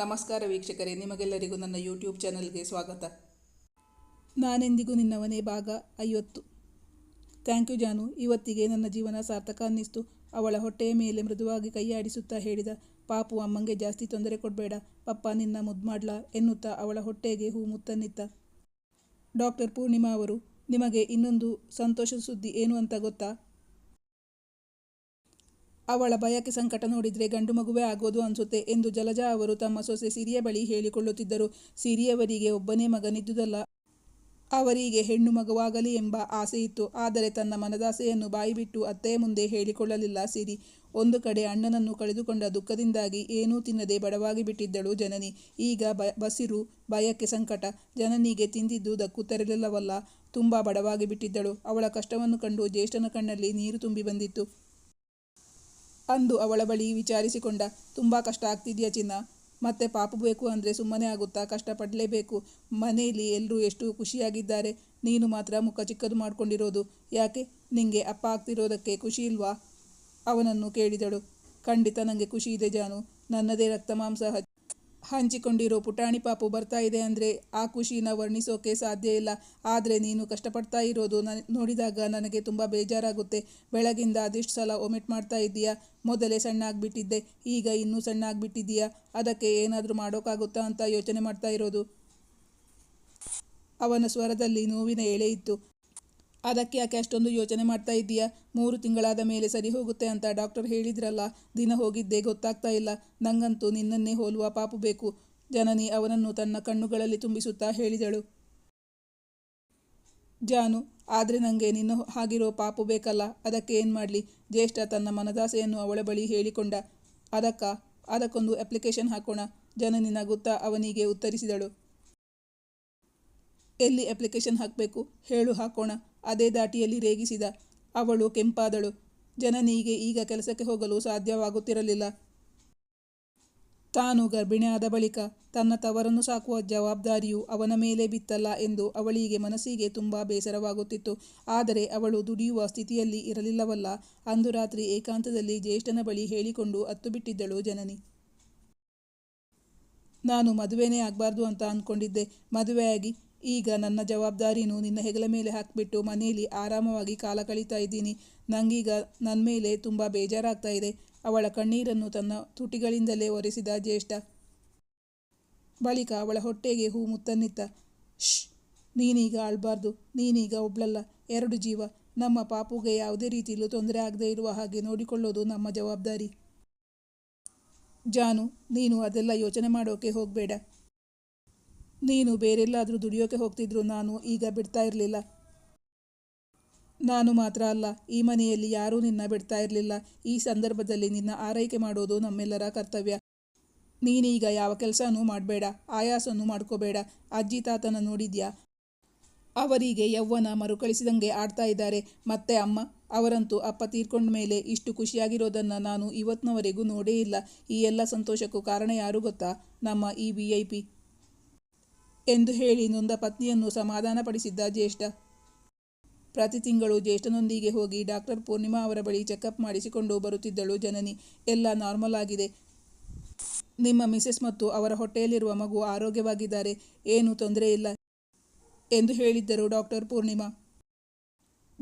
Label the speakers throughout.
Speaker 1: ನಮಸ್ಕಾರ ವೀಕ್ಷಕರೇ, ನಿಮಗೆಲ್ಲರಿಗೂ ನನ್ನ ಯೂಟ್ಯೂಬ್ ಚಾನಲ್ಗೆ ಸ್ವಾಗತ. ನಾನೆಂದಿಗೂ ನಿನ್ನವನೇ ಭಾಗ ಐವತ್ತು. ಥ್ಯಾಂಕ್ ಯು ಜಾನು. ಇವತ್ತಿಗೆ ನನ್ನ ಜೀವನ ಸಾರ್ಥಕ ಅನ್ನಿಸ್ತು. ಅವಳ ಹೊಟ್ಟೆಯ ಮೇಲೆ ಮೃದುವಾಗಿ ಕೈಯಾಡಿಸುತ್ತಾ ಹೇಳಿದ, ಪಾಪು ಅಮ್ಮಂಗೆ ಜಾಸ್ತಿ ತೊಂದರೆ ಕೊಡಬೇಡ, ಪಪ್ಪ ನಿನ್ನ ಮುದ್ದು ಎನ್ನುತ್ತಾ ಅವಳ ಹೊಟ್ಟೆಗೆ ಹೂ ಮುತ್ತನ್ನಿತ್ತ. ಡಾಕ್ಟರ್ ಪೂರ್ಣಿಮಾ ಅವರು, ನಿಮಗೆ ಇನ್ನೊಂದು ಸಂತೋಷದ ಸುದ್ದಿ ಏನು ಅಂತ ಗೊತ್ತಾ? ಅವಳ ಭಯಕ್ಕೆ ಸಂಕಟ ನೋಡಿದ್ರೆ ಗಂಡು ಮಗುವೇ ಆಗೋದು ಅನ್ಸುತ್ತೆ ಎಂದು ಜಲಜಾ ಅವರು ತಮ್ಮ ಸೊಸೆ ಸಿರಿಯ ಬಳಿ ಹೇಳಿಕೊಳ್ಳುತ್ತಿದ್ದರು. ಸಿರಿಯವರಿಗೆ ಒಬ್ಬನೇ ಮಗನಿದ್ದುದಲ್ಲ, ಅವರಿಗೆ ಹೆಣ್ಣು ಮಗುವಾಗಲಿ ಎಂಬ ಆಸೆ ಇತ್ತು. ಆದರೆ ತನ್ನ ಮನದಾಸೆಯನ್ನು ಬಾಯಿಬಿಟ್ಟು ಅತ್ತೆಯ ಮುಂದೆ ಹೇಳಿಕೊಳ್ಳಲಿಲ್ಲ ಸಿರಿ. ಒಂದು ಕಡೆ ಅಣ್ಣನನ್ನು ಕಳೆದುಕೊಂಡ ದುಃಖದಿಂದಾಗಿ ಏನೂ ತಿನ್ನದೆ ಬಡವಾಗಿ ಬಿಟ್ಟಿದ್ದಳು ಜನನಿ. ಈಗ ಬ, ಬಸಿರು ಭಯಕ್ಕೆ ಸಂಕಟ, ಜನನಿಗೆ ತಿಂದಿದ್ದು ದಕ್ಕು ತೆರಲಿಲ್ಲವಲ್ಲ ತುಂಬ ಬಡವಾಗಿ ಬಿಟ್ಟಿದ್ದಳು. ಅವಳ ಕಷ್ಟವನ್ನು ಕಂಡು ಜ್ಯೇಷ್ಠನ ಕಣ್ಣಲ್ಲಿ ನೀರು ತುಂಬಿ ಬಂದಿತ್ತು. ಅಂದು ಅವಳ ಬಳಿ ವಿಚಾರಿಸಿಕೊಂಡ, ತುಂಬ ಕಷ್ಟ ಆಗ್ತಿದೆಯಾ ಚಿನ್ನ? ಮತ್ತೆ ಪಾಪ ಬೇಕು ಅಂದರೆ ಸುಮ್ಮನೆ ಆಗುತ್ತಾ? ಕಷ್ಟಪಡಲೇಬೇಕು ಮನೆಯಲ್ಲಿ ಎಲ್ಲರೂ ಎಷ್ಟು ಖುಷಿಯಾಗಿದ್ದಾರೆ? ನೀನು ಮಾತ್ರ ಮುಖ ಚಿಕ್ಕದು ಮಾಡ್ಕೊಂಡಿರೋದು. ಯಾಕೆ? ನಿಂಗೆ ಅಪ್ಪ ಆಗ್ತಿರೋದಕ್ಕೆ ಖುಷಿ ಇಲ್ವಾ? ಅವನನ್ನು ಕೇಳಿದಳು. ಖಂಡಿತ ನನಗೆ ಖುಷಿ ಇದೆ ಜಾನು. ನನ್ನದೇ ರಕ್ತ ಮಾಂಸ ಹಂಚಿಕೊಂಡಿರೋ ಪುಟಾಣಿ ಪಾಪು ಬರ್ತಾ ಇದೆ ಅಂದರೆ ಆ ಖುಷಿನ ವರ್ಣಿಸೋಕೆ ಸಾಧ್ಯ ಇಲ್ಲ. ಆದರೆ ನೀನು ಕಷ್ಟಪಡ್ತಾ ಇರೋದು ನ ನೋಡಿದಾಗ ನನಗೆ ತುಂಬ ಬೇಜಾರಾಗುತ್ತೆ. ಬೆಳಗಿಂದ ಅದೆಷ್ಟು ಸಲ ಒಮಿಟ್ ಮಾಡ್ತಾ ಇದ್ದೀಯಾ? ಮೊದಲೇ ಸಣ್ಣ ಆಗಿಬಿಟ್ಟಿದ್ದೆ ಈಗ ಇನ್ನೂ ಸಣ್ಣ ಆಗಿಬಿಟ್ಟಿದ್ದೀಯಾ ಅದಕ್ಕೆ ಏನಾದರೂ ಮಾಡೋಕ್ಕಾಗುತ್ತಾ ಅಂತ ಯೋಚನೆ ಮಾಡ್ತಾ ಇರೋದು. ಅವನ ಸ್ವರದಲ್ಲಿ ನೋವಿನ ಎಳೆ ಇತ್ತು. ಅದಕ್ಕೆ ಯಾಕೆ ಅಷ್ಟೊಂದು ಯೋಚನೆ ಮಾಡ್ತಾ ಇದ್ದೀಯಾ? ಮೂರು ತಿಂಗಳಾದ ಮೇಲೆ ಸರಿ ಹೋಗುತ್ತೆ ಅಂತ ಡಾಕ್ಟರ್ ಹೇಳಿದ್ರಲ್ಲ, ದಿನ ಹೋಗಿದ್ದೇ ಗೊತ್ತಾಗ್ತಾ ಇಲ್ಲ. ನಂಗಂತೂ ನಿನ್ನನ್ನೇ ಹೋಲುವ ಪಾಪು ಬೇಕು. ಜನನಿ ಅವನನ್ನು ತನ್ನ ಕಣ್ಣುಗಳಲ್ಲಿ ತುಂಬಿಸುತ್ತಾ ಹೇಳಿದಳು. ಜಾನು, ಆದರೆ ನನಗೆ ನಿನ್ನ ಹಾಗಿರೋ ಪಾಪು ಬೇಕಲ್ಲ. ಅದಕ್ಕೆ ಏನು ಮಾಡಲಿ? ಜ್ಯೇಷ್ಠ ತನ್ನ ಮನದಾಸೆಯನ್ನು ಅವಳ ಬಳಿ ಹೇಳಿಕೊಂಡ. ಅದಕ್ಕ, ಅದಕ್ಕೊಂದು ಅಪ್ಲಿಕೇಶನ್ ಹಾಕೋಣ. ಜನನಿ ನಗುತ್ತಾ ಅವನಿಗೆ ಉತ್ತರಿಸಿದಳು. ಎಲ್ಲಿ ಅಪ್ಲಿಕೇಶನ್ ಹಾಕಬೇಕು? ಹೇಳು, ಹಾಕೋಣ. ಅದೇ ದಾಟಿಯಲ್ಲಿ ರೇಗಿಸಿದ ಅವಳು ಕೆಂಪಾದಳು. ಜನನಿಗೆ ಈಗ ಕೆಲಸಕ್ಕೆ ಹೋಗಲು ಸಾಧ್ಯವಾಗುತ್ತಿರಲಿಲ್ಲ. ತಾನು ಗರ್ಭಿಣಿಯಾದ ಬಳಿಕ ತನ್ನ ತವರನ್ನು ಸಾಕುವ ಜವಾಬ್ದಾರಿಯು ಅವನ ಮೇಲೆ ಬಿತ್ತಲ್ಲ ಎಂದು ಅವಳಿಗೆ ಮನಸ್ಸಿಗೆ ತುಂಬ ಬೇಸರವಾಗುತ್ತಿತ್ತು. ಆದರೆ ಅವಳು ದುಡಿಯುವ ಸ್ಥಿತಿಯಲ್ಲಿ ಇರಲಿಲ್ಲವಲ್ಲ. ಅಂದು ರಾತ್ರಿ ಏಕಾಂತದಲ್ಲಿ ಜ್ಯೇಷ್ಠನ ಬಳಿ ಹೇಳಿಕೊಂಡು ಅತ್ತು ಬಿಟ್ಟಿದ್ದಳು ಜನನಿ. ನಾನು ಮದುವೆನೇ ಆಗಬಾರ್ದು ಅಂತ ಅಂದ್ಕೊಂಡಿದ್ದೆ. ಮದುವೆಯಾಗಿ ಈಗ ನನ್ನ ಜವಾಬ್ದಾರಿನೂ ನಿನ್ನ ಹೆಗಲ ಮೇಲೆ ಹಾಕಿಬಿಟ್ಟು ಮನೆಯಲ್ಲಿ ಆರಾಮವಾಗಿ ಕಾಲ ಕಳೀತಾ ಇದ್ದೀನಿ. ನನಗೀಗ ನನ್ನ ಮೇಲೆ ತುಂಬ ಬೇಜಾರಾಗ್ತಾ ಇದೆ. ಅವಳ ಕಣ್ಣೀರನ್ನು ತನ್ನ ತುಟಿಗಳಿಂದಲೇ ಒರೆಸಿದ ಜ್ಯೇಷ್ಠ. ಬಳಿಕ ಅವಳ ಹೊಟ್ಟೆಗೆ ಹೂ ಮುತ್ತನ್ನಿತ್ತ. ಶ್ ನೀನೀಗ ಆಳ್ಬಾರ್ದು. ನೀನೀಗ ಒಬ್ಳಲ್ಲ. ಎರಡು ಜೀವ. ನಮ್ಮ ಪಾಪುಗೆ ಯಾವುದೇ ರೀತಿಯಲ್ಲೂ ತೊಂದರೆ ಆಗದೇ ಇರುವ ಹಾಗೆ ನೋಡಿಕೊಳ್ಳೋದು ನಮ್ಮ ಜವಾಬ್ದಾರಿ. ಜಾನು, ನೀನು ಅದೆಲ್ಲ ಯೋಚನೆ ಮಾಡೋಕೆ ಹೋಗಬೇಡ. ನೀನು ಬೇರೆಲ್ಲಾದರೂ ದುಡಿಯೋಕೆ ಹೋಗ್ತಿದ್ರು ನಾನು ಈಗ ಬಿಡ್ತಾ ಇರಲಿಲ್ಲ. ನಾನು ಮಾತ್ರ ಅಲ್ಲ, ಈ ಮನೆಯಲ್ಲಿ ಯಾರೂ ನಿನ್ನ ಬಿಡ್ತಾ ಇರಲಿಲ್ಲ. ಈ ಸಂದರ್ಭದಲ್ಲಿ ನಿನ್ನ ಆರೈಕೆ ಮಾಡೋದು ನಮ್ಮೆಲ್ಲರ ಕರ್ತವ್ಯ. ನೀನೀಗ ಯಾವ ಕೆಲಸನೂ ಮಾಡಬೇಡ, ಆಯಾಸನೂ ಮಾಡ್ಕೋಬೇಡ. ಅಜ್ಜಿ ತಾತನ ನೋಡಿದ್ಯಾ? ಅವರಿಗೆ ಯೌವನ ಮರುಕಳಿಸಿದಂಗೆ ಆಡ್ತಾ ಇದ್ದಾರೆ. ಮತ್ತೆ ಅಮ್ಮ, ಅವರಂತೂ ಅಪ್ಪ ತೀರ್ಕೊಂಡ ಮೇಲೆ ಇಷ್ಟು ಖುಷಿಯಾಗಿರೋದನ್ನು ನಾನು ಇವತ್ತಿನವರೆಗೂ ನೋಡೇ ಇಲ್ಲ. ಈ ಎಲ್ಲ ಸಂತೋಷಕ್ಕೂ ಕಾರಣ ಯಾರು ಗೊತ್ತಾ? ನಮ್ಮ ಈ ವಿ ಐ ಪಿ. ಎಂದು ಹೇಳಿ ನೊಂದ ಪತ್ನಿಯನ್ನು ಸಮಾಧಾನಪಡಿಸಿದ್ದ ಜ್ಯೇಷ್ಠ. ಪ್ರತಿ ತಿಂಗಳು ಜ್ಯೇಷ್ಠನೊಂದಿಗೆ ಹೋಗಿ ಡಾಕ್ಟರ್ ಪೂರ್ಣಿಮಾ ಅವರ ಬಳಿ ಚೆಕಪ್ ಮಾಡಿಸಿಕೊಂಡು ಬರುತ್ತಿದ್ದಳು ಜನನಿ. ಎಲ್ಲ ನಾರ್ಮಲ್ ಆಗಿದೆ. ನಿಮ್ಮ ಮಿಸೆಸ್ ಮತ್ತು ಅವರ ಹೊಟ್ಟೆಯಲ್ಲಿರುವ ಮಗು ಆರೋಗ್ಯವಾಗಿದ್ದಾರೆ. ಏನೂ ತೊಂದರೆ ಇಲ್ಲ ಎಂದು ಹೇಳಿದ್ದರು ಡಾಕ್ಟರ್ ಪೂರ್ಣಿಮಾ.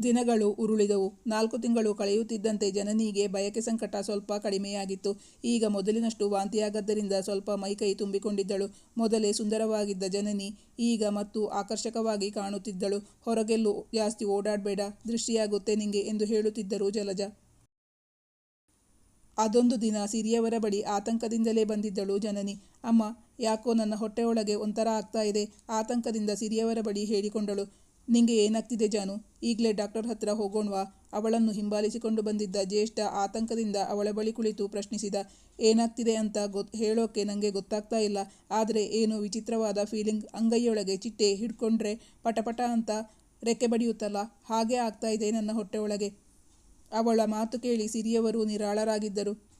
Speaker 1: ದಿನಗಳು ಉರುಳಿದವು. ನಾಲ್ಕು ತಿಂಗಳು ಕಳೆಯುತ್ತಿದ್ದಂತೆ ಜನನಿಗೆ ಬಯಕೆ ಸಂಕಟ ಸ್ವಲ್ಪ ಕಡಿಮೆಯಾಗಿತ್ತು. ಈಗ ಮೊದಲಿನಷ್ಟು ವಾಂತಿಯಾಗದ್ದರಿಂದ ಸ್ವಲ್ಪ ಮೈಕೈ ತುಂಬಿಕೊಂಡಿದ್ದಳು. ಮೊದಲೇ ಸುಂದರವಾಗಿದ್ದ ಜನನಿ ಈಗ ಮತ್ತು ಆಕರ್ಷಕವಾಗಿ ಕಾಣುತ್ತಿದ್ದಳು. ಹೊರಗೆಲ್ಲೂ ಜಾಸ್ತಿ ಓಡಾಡಬೇಡ, ದೃಷ್ಟಿಯಾಗುತ್ತೆ ನಿಂಗೆ ಎಂದು ಹೇಳುತ್ತಿದ್ದರು ಜಲಜ. ಅದೊಂದು ದಿನ ಸಿರಿಯವರ ಬಳಿ ಆತಂಕದಿಂದಲೇ ಬಂದಿದ್ದಳು ಜನನಿ. ಅಮ್ಮ, ಯಾಕೋ ನನ್ನ ಹೊಟ್ಟೆಯೊಳಗೆ ಒಂಥರ ಆಗ್ತಾ ಇದೆ. ಆತಂಕದಿಂದ ಸಿರಿಯವರ ಬಳಿ ಹೇಳಿಕೊಂಡಳು. ನಿಂಗೆ ಏನಾಗ್ತಿದೆ ಜಾನು? ಈಗಲೇ ಡಾಕ್ಟರ್ ಹತ್ರ ಹೋಗೋಣವಾ? ಅವಳನ್ನು ಹಿಂಬಾಲಿಸಿಕೊಂಡು ಬಂದಿದ್ದ ಜ್ಯೇಷ್ಠ ಆತಂಕದಿಂದ ಅವಳ ಬಳಿ ಕುಳಿತು ಪ್ರಶ್ನಿಸಿದ, ಏನಾಗ್ತಿದೆ ಅಂತ ಗೊತ್, ಹೇಳೋಕೆ ನನಗೆ ಗೊತ್ತಾಗ್ತಾ ಇಲ್ಲ. ಆದರೆ ಏನೋ ವಿಚಿತ್ರವಾದ ಫೀಲಿಂಗ್ ಅಂಗೈಯೊಳಗೆ ಚಿಟ್ಟೆ ಹಿಡ್ಕೊಂಡ್ರೆ ಪಟಪಟ ಅಂತ ರೆಕ್ಕೆ ಬಡಿಯುತ್ತಲ್ಲ? ಹಾಗೆ ಆಗ್ತಾ ಇದೆ ನನ್ನ ಹೊಟ್ಟೆಯೊಳಗೆ. ಅವಳ ಮಾತು ಕೇಳಿ ಸಿರಿಯವರು ನಿರಾಳರಾಗಿದ್ದರು.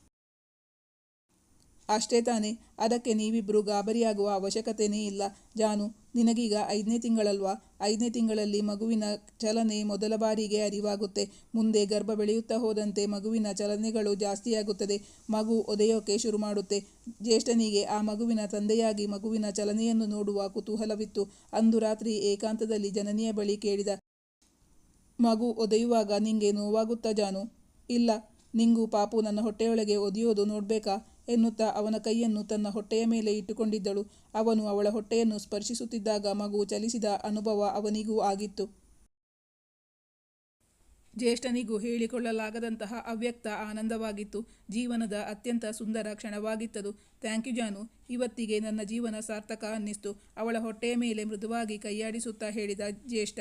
Speaker 1: ಅಷ್ಟೇ ತಾನೇ, ಅದಕ್ಕೆ ನೀವಿಬ್ಬರು ಗಾಬರಿಯಾಗುವ ಅವಶ್ಯಕತೆನೇ ಇಲ್ಲ. ಜಾನು, ನಿನಗೀಗ ಐದನೇ ತಿಂಗಳಲ್ವಾ? ಐದನೇ ತಿಂಗಳಲ್ಲಿ ಮಗುವಿನ ಚಲನೆ ಮೊದಲ ಬಾರಿಗೆ ಅರಿವಾಗುತ್ತೆ. ಮುಂದೆ ಗರ್ಭ ಬೆಳೆಯುತ್ತಾ ಹೋದಂತೆ ಮಗುವಿನ ಚಲನೆಗಳು ಜಾಸ್ತಿಯಾಗುತ್ತದೆ. ಮಗು ಒದೆಯೋಕೆ ಶುರು ಮಾಡುತ್ತೆ. ಜ್ಯೇಷ್ಠನಿಗೆ ಆ ಮಗುವಿನ ತಂದೆಯಾಗಿ ಮಗುವಿನ ಚಲನೆಯನ್ನು ನೋಡುವ ಕುತೂಹಲವಿತ್ತು. ಅಂದು ರಾತ್ರಿ ಏಕಾಂತದಲ್ಲಿ ಜನನಿಯ ಬಳಿ ಕೇಳಿದ, ಮಗು ಒದೆಯುವಾಗ ನಿಂಗೆ ನೋವಾಗುತ್ತಾ ಜಾನು? ಇಲ್ಲ, ನಿಂಗೂ ಪಾಪು ನನ್ನ ಹೊಟ್ಟೆಯೊಳಗೆ ಒದೆಯೋದು ನೋಡ್ಬೇಕಾ? ಎನ್ನುತ್ತಾ ಅವನ ಕೈಯನ್ನು ತನ್ನ ಹೊಟ್ಟೆಯ ಮೇಲೆ ಇಟ್ಟುಕೊಂಡಿದ್ದಳು. ಅವನು ಅವಳ ಹೊಟ್ಟೆಯನ್ನು ಸ್ಪರ್ಶಿಸುತ್ತಿದ್ದಾಗ ಮಗು ಚಲಿಸಿದ ಅನುಭವ ಅವನಿಗೂ ಆಗಿತ್ತು. ಜ್ಯೇಷ್ಠನಿಗೂ ಹೇಳಿಕೊಳ್ಳಲಾಗದಂತಹ ಅವ್ಯಕ್ತ ಆನಂದವಾಗಿತ್ತು. ಜೀವನದ ಅತ್ಯಂತ ಸುಂದರ ಕ್ಷಣವಾಗಿತ್ತದು. ಥ್ಯಾಂಕ್ ಯು ಜಾನು. ಇವತ್ತಿಗೆ ನನ್ನ ಜೀವನ ಸಾರ್ಥಕ ಅನ್ನಿಸ್ತು. ಅವಳ ಹೊಟ್ಟೆಯ ಮೇಲೆ ಮೃದುವಾಗಿ ಕೈಯಾಡಿಸುತ್ತಾ ಹೇಳಿದ ಜ್ಯೇಷ್ಠ,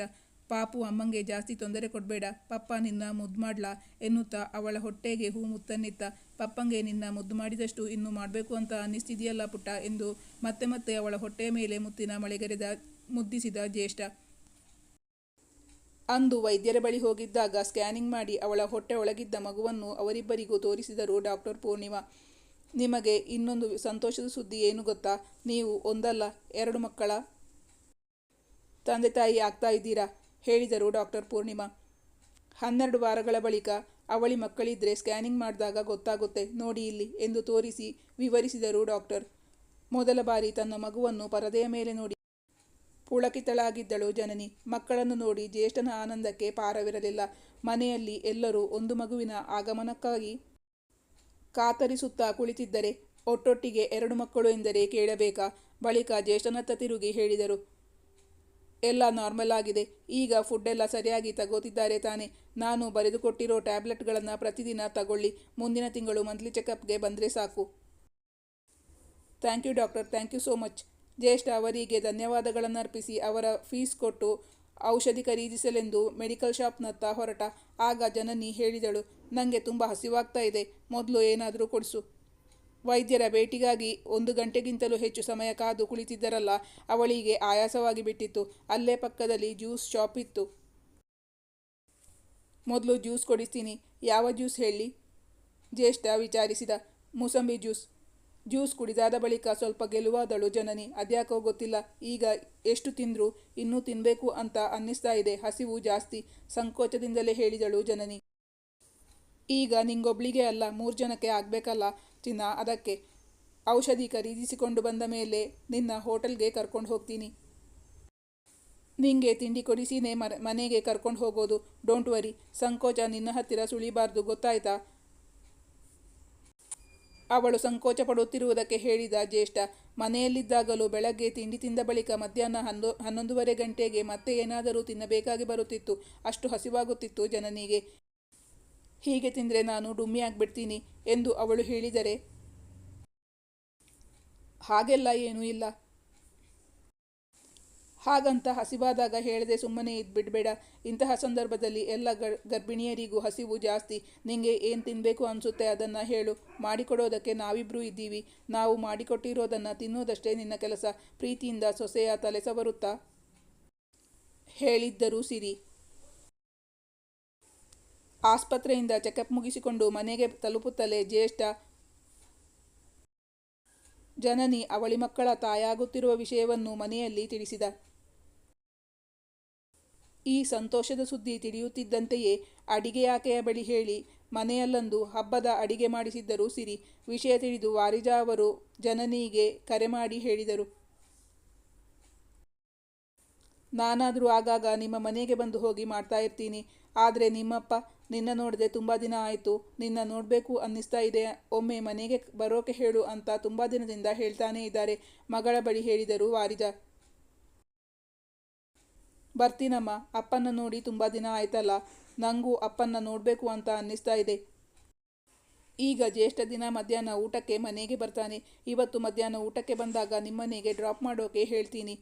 Speaker 1: ಪಾಪು ಅಮ್ಮಂಗೆ ಜಾಸ್ತಿ ತೊಂದರೆ ಕೊಡಬೇಡ. ಪಪ್ಪ ನಿನ್ನ ಮುದ್ದು ಮಾಡ್ಲಾ ಎನ್ನುತ್ತಾ ಅವಳ ಹೊಟ್ಟೆಗೆ ಹೂ ಮುತ್ತನ್ನಿತ್ತ. ಪಪ್ಪಂಗೆ ನಿನ್ನ ಮುದ್ದು ಮಾಡಿದಷ್ಟು ಇನ್ನು ಮಾಡಬೇಕು ಅಂತ ಅನ್ನಿಸ್ತಿದೆಯಲ್ಲ ಪುಟ್ಟ ಎಂದು ಮತ್ತೆ ಮತ್ತೆ ಅವಳ ಹೊಟ್ಟೆಯ ಮೇಲೆ ಮುತ್ತಿನ ಮಳೆಗರೆದ, ಮುದ್ದಿಸಿದ ಜ್ಯೇಷ್ಠ. ಅಂದು ವೈದ್ಯರ ಬಳಿ ಹೋಗಿದ್ದಾಗ ಸ್ಕ್ಯಾನಿಂಗ್ ಮಾಡಿ ಅವಳ ಹೊಟ್ಟೆ ಒಳಗಿದ್ದ ಮಗುವನ್ನು ಅವರಿಬ್ಬರಿಗೂ ತೋರಿಸಿದರು ಡಾಕ್ಟರ್ ಪೂರ್ಣಿಮಾ. ನಿಮಗೆ ಇನ್ನೊಂದು ಸಂತೋಷದ ಸುದ್ದಿ ಏನು ಗೊತ್ತಾ? ನೀವು ಒಂದಲ್ಲ, ಎರಡು ಮಕ್ಕಳ ತಂದೆ ತಾಯಿ ಆಗ್ತಾ ಇದ್ದೀರಾ? ಹೇಳಿದರು ಡಾಕ್ಟರ್ ಪೂರ್ಣಿಮಾ. ಹನ್ನೆರಡು ವಾರಗಳ ಬಳಿಕ ಅವಳಿ ಮಕ್ಕಳಿದ್ರೆ ಸ್ಕ್ಯಾನಿಂಗ್ ಮಾಡಿದಾಗ ಗೊತ್ತಾಗುತ್ತೆ, ನೋಡಿ ಇಲ್ಲಿ ಎಂದು ತೋರಿಸಿ ವಿವರಿಸಿದರು ಡಾಕ್ಟರ್. ಮೊದಲ ಬಾರಿ ತನ್ನ ಮಗುವನ್ನು ಪರದೆಯ ಮೇಲೆ ನೋಡಿ. ಪುಳಕಿತಳಾಗಿದ್ದಳು ಜನನಿ. ಮಕ್ಕಳನ್ನು ನೋಡಿ ಜ್ಯೇಷ್ಠನ ಆನಂದಕ್ಕೆ ಪಾರವಿರಲಿಲ್ಲ. ಮನೆಯಲ್ಲಿ ಎಲ್ಲರೂ ಒಂದು ಮಗುವಿನ ಆಗಮನಕ್ಕಾಗಿ ಕಾತರಿಸುತ್ತಾ ಕುಳಿತಿದ್ದರೆ, ಒಟ್ಟೊಟ್ಟಿಗೆ ಎರಡು ಮಕ್ಕಳು ಎಂದರೆ ಕೇಳಬೇಕಾ? ಬಳಿಕ ಜ್ಯೇಷ್ಠನತ್ತ ತಿರುಗಿ ಹೇಳಿದರು. ಎಲ್ಲ ನಾರ್ಮಲ್ ಆಗಿದೆ. ಈಗ ಫುಡ್ ಎಲ್ಲ ಸರಿಯಾಗಿ ತಗೋತಿದ್ದಾರೆ ತಾನೆ. ನಾನು ಬರೆದುಕೊಟ್ಟಿರೋ ಟ್ಯಾಬ್ಲೆಟ್ಗಳನ್ನು ಪ್ರತಿದಿನ ತಗೊಳ್ಳಿ. ಮುಂದಿನ ತಿಂಗಳು ಮಂತ್ಲಿ ಚೆಕಪ್ಗೆ ಬಂದರೆ ಸಾಕು. Thank you doctor thank you so much ಜ್ಯೇಷ್ಠ ಅವರಿಗೆ ಧನ್ಯವಾದಗಳನ್ನು ಅರ್ಪಿಸಿ ಅವರ ಫೀಸ್ ಕೊಟ್ಟು ಔಷಧಿ ಖರೀದಿಸಲೆಂದು ಮೆಡಿಕಲ್ ಶಾಪ್ನತ್ತ ಹೊರಟ. ಆಗ ಜನನಿ ಹೇಳಿದಳು ನನಗೆ ತುಂಬ ಹಸಿವಾಗ್ತಾ ಇದೆ. ಮೊದಲು ಏನಾದರೂ ಕೊಡಿಸು. ವೈದ್ಯರ ಭೇಟಿಗಾಗಿ ಒಂದು ಗಂಟೆಗಿಂತಲೂ ಹೆಚ್ಚು ಸಮಯ ಕಾದು ಕುಳಿತಿದ್ದರಲ್ಲ, ಅವಳಿಗೆ ಆಯಾಸವಾಗಿ ಬಿಟ್ಟಿತ್ತು. ಅಲ್ಲೇ ಪಕ್ಕದಲ್ಲಿ ಜ್ಯೂಸ್ ಶಾಪ್ ಇತ್ತು. ಮೊದಲು ಜ್ಯೂಸ್ ಕೊಡಿಸ್ತೀನಿ. ಯಾವ ಜ್ಯೂಸ್ ಹೇಳಿ? ಜ್ಯೇಷ್ಠ ವಿಚಾರಿಸಿದ. ಮೂಸಂಬಿ ಜ್ಯೂಸ್. ಜ್ಯೂಸ್ ಕುಡಿದಾದ ಬಳಿಕ ಸ್ವಲ್ಪ ಗೆಲುವಾದಳು ಜನನಿ. ಅದ್ಯಾಕೋ ಗೊತ್ತಿಲ್ಲ. ಈಗ ಎಷ್ಟು ತಿಂದರೂ? ಇನ್ನೂ ತಿನ್ನಬೇಕು ಅಂತ ಅನ್ನಿಸ್ತಾ ಇದೆ. ಹಸಿವು ಜಾಸ್ತಿ. ಸಂಕೋಚದಿಂದಲೇ ಹೇಳಿದಳು ಜನನಿ. ಈಗ ನಿಂಗೊಬ್ಳಿಗೆ ಅಲ್ಲ, ಮೂರು ಜನಕ್ಕೆ ಆಗಬೇಕಲ್ಲ ಚಿನ್ನ, ಅದಕ್ಕೆ ಔಷಧಿ ಖರೀದಿಸಿಕೊಂಡು ಬಂದ ಮೇಲೆ ನಿನ್ನ ಹೋಟೆಲ್ಗೆ ಕರ್ಕೊಂಡು ಹೋಗ್ತೀನಿ. ನಿಂಗೆ ತಿಂಡಿ ಕೊಡಿಸಿನೇ ಮನೆಗೆ ಕರ್ಕೊಂಡು ಹೋಗೋದು ಡೋಂಟ್ ವರಿ ಸಂಕೋಚ ನಿನ್ನ ಹತ್ತಿರ ಸುಳಿಬಾರ್ದು, ಗೊತ್ತಾಯ್ತಾ? ಅವಳು ಸಂಕೋಚ ಪಡುತ್ತಿರುವುದಕ್ಕೆ ಹೇಳಿದ ಜ್ಯೇಷ್ಠ, ಮನೆಯಲ್ಲಿದ್ದಾಗಲೂ ಬೆಳಗ್ಗೆ ತಿಂಡಿ ತಿಂದ ಬಳಿಕ ಮಧ್ಯಾಹ್ನ ಹನ್ನೊ, ಹನ್ನೊಂದುವರೆ ಗಂಟೆಗೆ ಮತ್ತೆ ಏನಾದರೂ ತಿನ್ನಬೇಕಾಗಿ ಬರುತ್ತಿತ್ತು. ಅಷ್ಟು ಹಸಿವಾಗುತ್ತಿತ್ತು ಜನನಿಗೆ. ಹೀಗೆ ತಿಂದರೆ ನಾನು ಡುಮ್ಮಿ ಆಗಿಬಿಡ್ತೀನಿ ಎಂದು ಅವಳು ಹೇಳಿದರೆ, ಹಾಗೆಲ್ಲ ಏನೂ ಇಲ್ಲ. ಹಾಗಂತ ಹಸಿವಾದಾಗ ಹೇಳದೆ ಸುಮ್ಮನೆ ಇದ್ಬಿಡ್ಬೇಡ. ಇಂತಹ ಸಂದರ್ಭದಲ್ಲಿ ಎಲ್ಲ ಗರ್ಭಿಣಿಯರಿಗೂ ಹಸಿವು ಜಾಸ್ತಿ. ನಿಮಗೆ ಏನು ತಿನ್ನಬೇಕು ಅನಿಸುತ್ತೆ ಅದನ್ನು ಹೇಳು. ಮಾಡಿಕೊಡೋದಕ್ಕೆ ನಾವಿಬ್ಬರೂ ಇದ್ದೀವಿ. ನಾವು ಮಾಡಿಕೊಟ್ಟಿರೋದನ್ನು ತಿನ್ನೋದಷ್ಟೇ ನಿನ್ನ ಕೆಲಸ. ಪ್ರೀತಿಯಿಂದ ಸೊಸೆಯ ತಲೆ ಸವರುತ್ತಾ? ಹೇಳಿದ್ದರು ಸಿರಿ. ಆಸ್ಪತ್ರೆಯಿಂದ ಚೆಕಪ್ ಮುಗಿಸಿಕೊಂಡು ಮನೆಗೆ ತಲುಪುತ್ತಲೇ ಜ್ಯೇಷ್ಠ ಜನನಿ ಅವಳಿ ಮಕ್ಕಳ ತಾಯಾಗುತ್ತಿರುವ ವಿಷಯವನ್ನು ಮನೆಯಲ್ಲಿ ತಿಳಿಸಿದ. ಈ ಸಂತೋಷದ ಸುದ್ದಿ ತಿಳಿಯುತ್ತಿದ್ದಂತೆಯೇ ಅಡಿಗೆಯಾಕೆಯ ಬಳಿ ಹೇಳಿ, ಮನೆಯಲ್ಲೊಂದು ಹಬ್ಬದ ಅಡಿಗೆ ಮಾಡಿಸಿದ್ದರು ಸಿರಿ, ವಿಷಯ ತಿಳಿದು ವಾರಿಜಾ ಅವರು ಜನನಿಗೆ ಕರೆ ಮಾಡಿ ಹೇಳಿದರು. ನಾನಾದರೂ ಆಗಾಗ ನಿಮ್ಮ ಮನೆಗೆ ಬಂದು ಹೋಗಿ ಮಾಡ್ತಾ ಇರ್ತೀನಿ, ಆದರೆ ನಿಮ್ಮಪ್ಪ ನಿನ್ನ ನೋಡದೆ ತುಂಬ ದಿನ ಆಯಿತು, ನಿನ್ನ ನೋಡಬೇಕು ಅನ್ನಿಸ್ತಾ ಇದೆ. ಒಮ್ಮೆ ಮನೆಗೆ ಬರೋಕೆ ಹೇಳು ಅಂತ ತುಂಬ ದಿನದಿಂದ ಹೇಳ್ತಾನೇ ಇದ್ದಾರೆ, ಮಗಳ ಬಳಿ ಹೇಳಿದರು ವಾರಿಜಾ. ಬರ್ತೀನಮ್ಮ ಅಪ್ಪನ ನೋಡಿ ತುಂಬ ದಿನ ಆಯ್ತಲ್ಲ, ನಂಗೂ ಅಪ್ಪನ್ನ ನೋಡಬೇಕು ಅಂತ ಅನ್ನಿಸ್ತಾ ಇದೆ. ಈಗ ಜ್ಯೇಷ್ಠ ದಿನ ಮಧ್ಯಾಹ್ನ ಊಟಕ್ಕೆ ಮನೆಗೆ ಬರ್ತಾನೆ. ಇವತ್ತು ಮಧ್ಯಾಹ್ನ ಊಟಕ್ಕೆ ಬಂದಾಗ ನಿಮ್ಮನೆಗೆ ಡ್ರಾಪ್ ಮಾಡೋಕೆ ಹೇಳ್ತೀನಿ.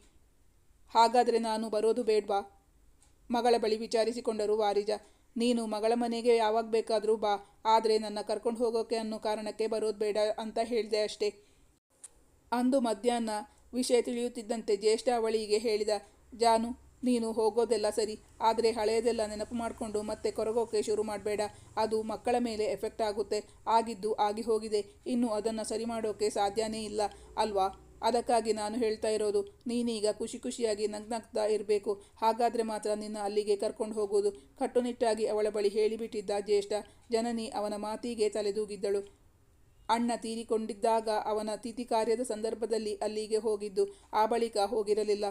Speaker 1: ಹಾಗಾದರೆ ನಾನು ಬರೋದು ಬೇಡ್ವಾ? ಮಗಳ ಬಳಿ ವಿಚಾರಿಸಿಕೊಂಡರು ವಾರಿಜಾ. ನೀನು ಮಗಳ ಮನೆಗೆ ಯಾವಾಗ ಬೇಕಾದರೂ ಬಾ, ಆದರೆ ನನ್ನ ಕರ್ಕೊಂಡು ಹೋಗೋಕೆ ಅನ್ನೋ ಕಾರಣಕ್ಕೆ ಬರೋದು ಬೇಡ ಅಂತ ಹೇಳಿದೆ ಅಷ್ಟೇ. ಅಂದು ಮಧ್ಯಾಹ್ನ ವಿಷಯ ತಿಳಿಯುತ್ತಿದ್ದಂತೆ ಜ್ಯೇಷ್ಠ ಅವಳಿಗೆ ಹೇಳಿದ, ಜಾನು, ನೀನು ಹೋಗೋದೆಲ್ಲ ಸರಿ, ಆದರೆ ಹಳೆಯದೆಲ್ಲ ನೆನಪು ಮಾಡಿಕೊಂಡು ಮತ್ತೆ ಕೊರಗೋಕೆ ಶುರು ಮಾಡಬೇಡ. ಅದು ಮಕ್ಕಳ ಮೇಲೆ ಎಫೆಕ್ಟ್ ಆಗುತ್ತೆ. ಆಗಿದ್ದು ಆಗಿ ಹೋಗಿದೆ. ಇನ್ನು ಅದನ್ನು ಸರಿ ಮಾಡೋಕೆ ಸಾಧ್ಯನೇ ಇಲ್ಲ, ಅಲ್ವಾ? ಅದಕ್ಕಾಗಿ ನಾನು ಹೇಳ್ತಾ ಇರೋದು, ನೀನೀಗ ಖುಷಿ ಖುಷಿಯಾಗಿ ನಗ್ನಗ್ತಾ ಇರಬೇಕು. ಹಾಗಾದರೆ ಮಾತ್ರ ನಿನ್ನ ಅಲ್ಲಿಗೆ ಕರ್ಕೊಂಡು ಹೋಗೋದು ಕಟ್ಟುನಿಟ್ಟಾಗಿ ಅವಳ ಬಳಿ ಹೇಳಿಬಿಟ್ಟಿದ್ದ ಜ್ಯೇಷ್ಠ ಜನನಿ ಅವನ ಮಾತಿಗೆ ತಲೆದೂಗಿದ್ದಳು. ಅಣ್ಣ ತೀರಿಕೊಂಡಿದ್ದಾಗ ಅವನ ತಿಥಿ ಕಾರ್ಯದ ಸಂದರ್ಭದಲ್ಲಿ ಅಲ್ಲಿಗೆ ಹೋಗಿದ್ದು, ಆ ಬಳಿಕ ಹೋಗಿರಲಿಲ್ಲ.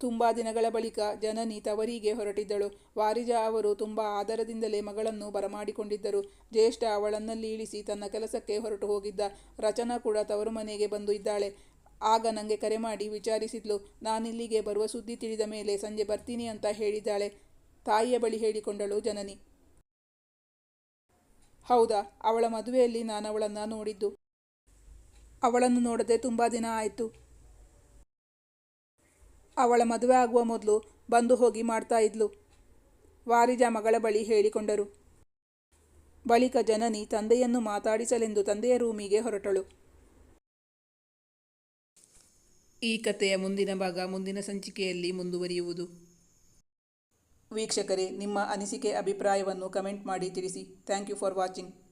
Speaker 1: ತುಂಬ ದಿನಗಳ ಬಳಿಕ ಜನನಿ ತವರಿಗೆ ಹೊರಟಿದ್ದಳು. ವಾರಿಜ ಅವರು ತುಂಬ ಆದರದಿಂದಲೇ ಮಗಳನ್ನು ಬರಮಾಡಿಕೊಂಡಿದ್ದರು. ಜ್ಯೇಷ್ಠ ಅವಳನ್ನಲ್ಲಿ ಇಳಿಸಿ ತನ್ನ ಕೆಲಸಕ್ಕೆ ಹೊರಟು ಹೋಗಿದ್ದ ರಚನಾ ಕೂಡ ತವರು ಮನೆಗೆ ಬಂದು ಇದ್ದಾಳೆ. ಆಗ ನನಗೆ ಕರೆ ಮಾಡಿ ವಿಚಾರಿಸಿದ್ಲು, ನಾನಿಲ್ಲಿಗೆ ಬರುವ ಸುದ್ದಿ ತಿಳಿದ ಮೇಲೆ ಸಂಜೆ ಬರ್ತೀನಿ ಅಂತ ಹೇಳಿದ್ದಾಳೆ. ತಾಯಿಯ ಬಳಿ ಹೇಳಿಕೊಂಡಳು ಜನನಿ. ಹೌದಾ, ಅವಳ ಮದುವೆಯಲ್ಲಿ ನಾನು ಅವಳನ್ನು ನೋಡಿದ್ದು. ಅವಳನ್ನು ನೋಡದೆ ತುಂಬ ದಿನ ಆಯಿತು. ಅವಳ ಮದುವೆ ಆಗುವ ಮೊದಲು ಬಂದು ಹೋಗಿ ಮಾಡ್ತಾ ಇದ್ಲು. ವಾರಿಜ ಮಗಳ ಬಳಿ ಹೇಳಿಕೊಂಡರು. ಬಳಿಕ ಜನನಿ ತಂದೆಯನ್ನು ಮಾತಾಡಿಸಲೆಂದು ತಂದೆಯ ರೂಮಿಗೆ ಹೊರಟಳು. ಈ ಕಥೆಯ ಮುಂದಿನ ಭಾಗ ಮುಂದಿನ ಸಂಚಿಕೆಯಲ್ಲಿ ಮುಂದುವರಿಯುವುದು. ವೀಕ್ಷಕರೇ, ನಿಮ್ಮ ಅನಿಸಿಕೆ, ಅಭಿಪ್ರಾಯವನ್ನು ಕಮೆಂಟ್ ಮಾಡಿ ತಿಳಿಸಿ. Thank you for watching.